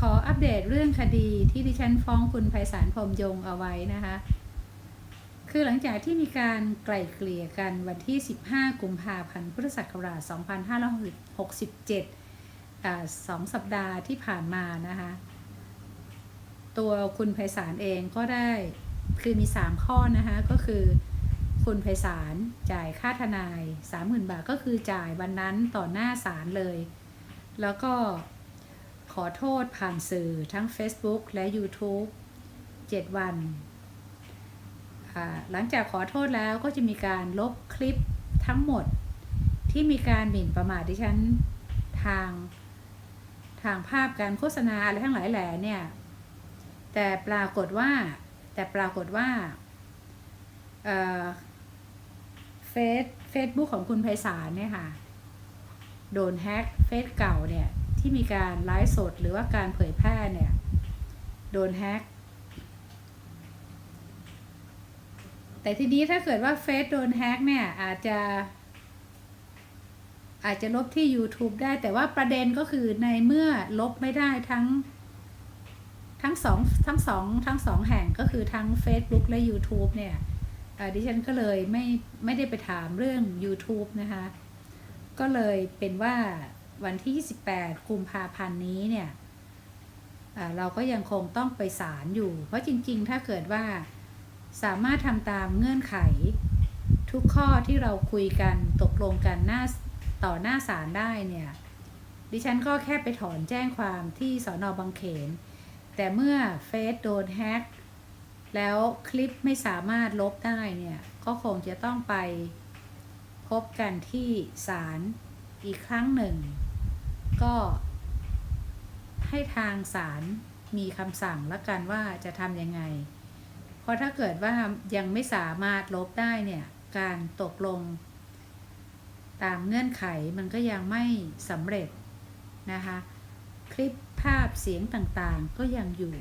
ขออัปเดตเรื่องคดีที่ดิฉันฟ้องคุณไพศาลพรมยงเอาไว้นะคะ คือหลังจากที่มีการไกล่เกลี่ยกันวันที่ 15 กุมภาพันธ์พุทธศักราช 2567อสองสัปดาห์ที่ผ่านมานะคะ ตัวคุณไพศาลเองก็ได้คือมี 3 ข้อนะคะก็คือคุณไพศาลจ่ายค่าทนาย 30,000 บาทก็คือจ่ายวันนั้นต่อหน้าศาลเลย แล้วก็ อโทษผ่านสื่อทั้ง Facebook และ YouTube 7 วันอ่าหลังจากขอโทษแล้วก็จะมีการลบคลิปทั้งหมดที่มีการหมิ่นประมาทดิฉันทางทางภาพการโฆษณาอะไรทั้งหลายแหล่เนี่ย แต่ปรากฏว่าแต่ปรากฏว่าเฟซเฟซบุ๊กของคุณไพศาลเนี่ยค่ะ โดนแฮ็กเฟซเก่าเนี่ย ที่มีการไลฟ์สดหรือว่าการเผยแพร่เนี่ย โดนแฮ็กแต่ทีนี้ถ้าเกิดว่าเฟซโดนแฮ็กเนี่ย อาจจะอาจจะลบที่ YouTube ได้แต่ว่าประเด็นก็คือในเมื่อลบไม่ได้ทั้ง ทั้งสองทั้งสองทั้งสองแห่งก็คือทั้ง Facebook และ YouTube เนี่ยดิฉันก็เลยไม่ไม่ได้ไปถามเรื่อง YouTube นะคะ ก็เลยเป็นว่า วันที่ 28 กุมภาพันธ์นี้เนี่ยเราก็ยังคงต้องไปศาลอยู่ เพราะจริงๆ ถ้าเกิดว่าสามารถทำตามเงื่อนไข ทุกข้อที่เราคุยกันตกลงกันหน้าต่อหน้าศาลได้เนี่ยดิฉันก็แค่ไปถอนแจ้งความที่สอนอบางเขน แต่เมื่อเฟซโดนแฮ็กแล้วคลิปไม่สามารถลบได้เนี่ย ก็คงจะต้องไปพบกันที่ศาลอีกครั้งหนึ่ง ก็ให้ทางศาลมีคำสั่งแล้วกันว่าจะทำยังไง เพราะถ้าเกิดว่ายังไม่สามารถลบได้เนี่ย การตกลง ตามเงื่อนไขมันก็ยังไม่สำเร็จนะคะ คลิปภาพเสียงต่างๆก็ยังอยู่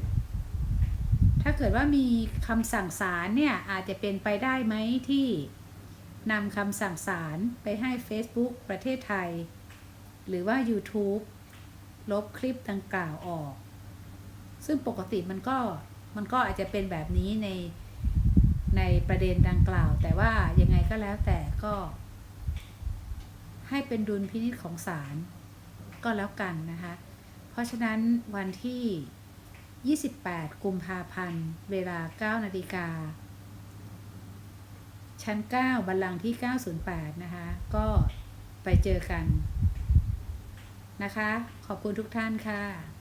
ถ้าเกิดว่ามีคำสั่งศาลเนี่ย อาจจะเป็นไปได้ไหมที่นำคำสั่งศาลไปให้ Facebook ประเทศไทย หรือว่า YouTube ลบคลิปดังกล่าวออก ซึ่งปกติมันก็มันก็อาจจะเป็นแบบนี้ในในประเด็นดังกล่าว แต่ว่ายังไงก็แล้วแต่ก็ ให้เป็นดุลพินิจของศาลก็แล้วกันนะคะ เพราะฉะนั้นวันที่ 28 กุมภาพันธ์ เวลา 9 นาฬิกา ชั้น 9 บัลลังก์ที่ 908 นะคะ ก็ไปเจอกัน นะคะ ขอบคุณทุกท่านค่ะ